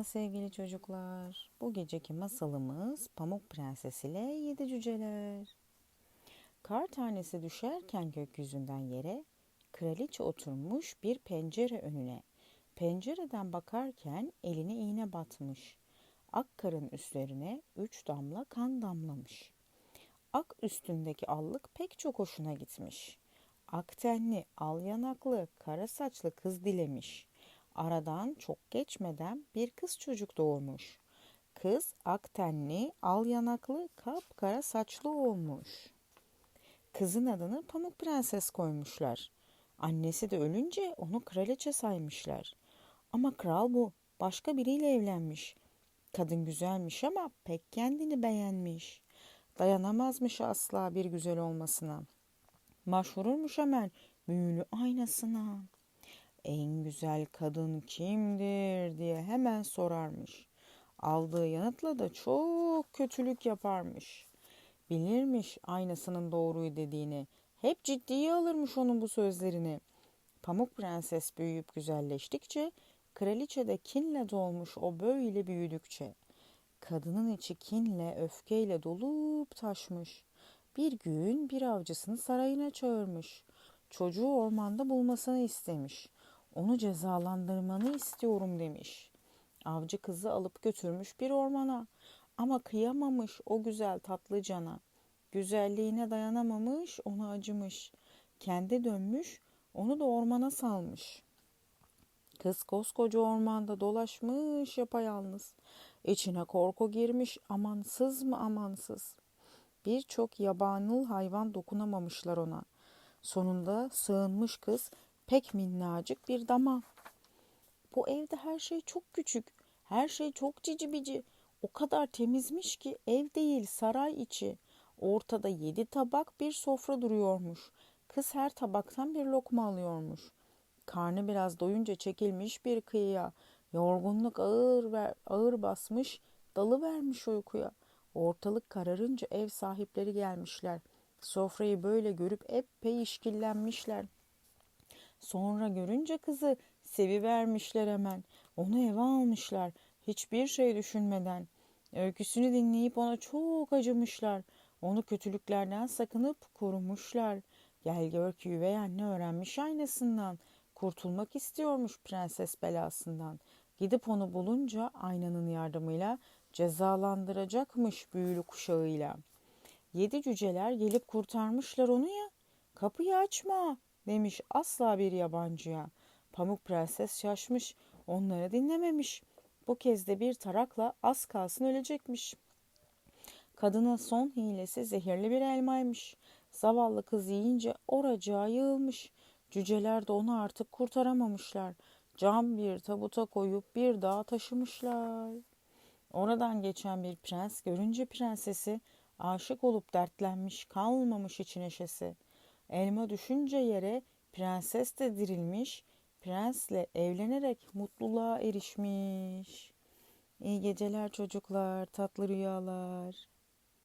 Merhaba sevgili çocuklar. Bu geceki masalımız Pamuk Prenses ile Yedi Cüceler. Kar tanesi düşerken gökyüzünden yere kraliçe oturmuş bir pencere önüne. Pencereden bakarken eline iğne batmış. Ak karın üstlerine üç damla kan damlamış. Ak üstündeki allık pek çok hoşuna gitmiş. Ak tenli, al yanaklı, kara saçlı kız dilemiş. Aradan çok geçmeden bir kız çocuk doğurmuş. Kız ak tenli, al yanaklı, kapkara saçlı olmuş. Kızın adını Pamuk Prenses koymuşlar. Annesi de ölünce onu kraliçe saymışlar. Ama kral bu, başka biriyle evlenmiş. Kadın güzelmiş ama pek kendini beğenmiş. Dayanamazmış asla bir güzel olmasına. Başvururmuş hemen büyülü aynasına. En güzel kadın kimdir diye hemen sorarmış. Aldığı yanıtla da çok kötülük yaparmış. Bilirmiş aynasının doğruyu dediğini. Hep ciddiye alırmış onun bu sözlerini. Pamuk Prenses büyüyüp güzelleştikçe kraliçe de kinle dolmuş o böyle büyüdükçe. Kadının içi kinle, öfkeyle dolup taşmış. Bir gün bir avcısını sarayına çağırmış. Çocuğu ormanda bulmasını istemiş. Onu cezalandırmanı istiyorum demiş. Avcı kızı alıp götürmüş bir ormana. Ama kıyamamış o güzel tatlı cana. Güzelliğine dayanamamış, ona acımış. Kendi dönmüş, onu da ormana salmış. Kız koskoca ormanda dolaşmış yapayalnız. İçine korku girmiş amansız mı amansız. Birçok yabanıl hayvan dokunamamışlar ona. Sonunda sığınmış kız pek minnacık bir dama. Bu evde her şey çok küçük, her şey çok cici bici. O kadar temizmiş ki ev değil saray içi. Ortada yedi tabak bir sofra duruyormuş. Kız her tabaktan bir lokma alıyormuş. Karnı biraz doyunca çekilmiş bir kıyıya. Yorgunluk ağır ver, ağır basmış, dalı vermiş uykuya. Ortalık kararınca ev sahipleri gelmişler. Sofrayı böyle görüp epey işkillenmişler. Sonra görünce kızı sevi vermişler hemen. Onu eve almışlar. Hiçbir şey düşünmeden. Öyküsünü dinleyip ona çok acımışlar. Onu kötülüklerden sakınıp korumuşlar. Gel gör ki üvey anne öğrenmiş aynasından. Kurtulmak istiyormuş prenses belasından. Gidip onu bulunca aynanın yardımıyla cezalandıracakmış büyülü kuşağıyla. Yedi cüceler gelip kurtarmışlar onu ya. Kapıyı açma demiş asla bir yabancıya. Pamuk prenses şaşmış, onları dinlememiş. Bu kez de bir tarakla az kalsın ölecekmiş. Kadının son hilesi zehirli bir elmaymış. Zavallı kız yiyince oracağa yığılmış. Cüceler de onu artık kurtaramamışlar. Cam bir tabuta koyup bir dağa taşımışlar. Oradan geçen bir prens görünce prensesi aşık olup dertlenmiş kalmamış için neşesi. Elma düşünce yere prenses de dirilmiş, prensle evlenerek mutluluğa erişmiş. İyi geceler çocuklar, tatlı rüyalar.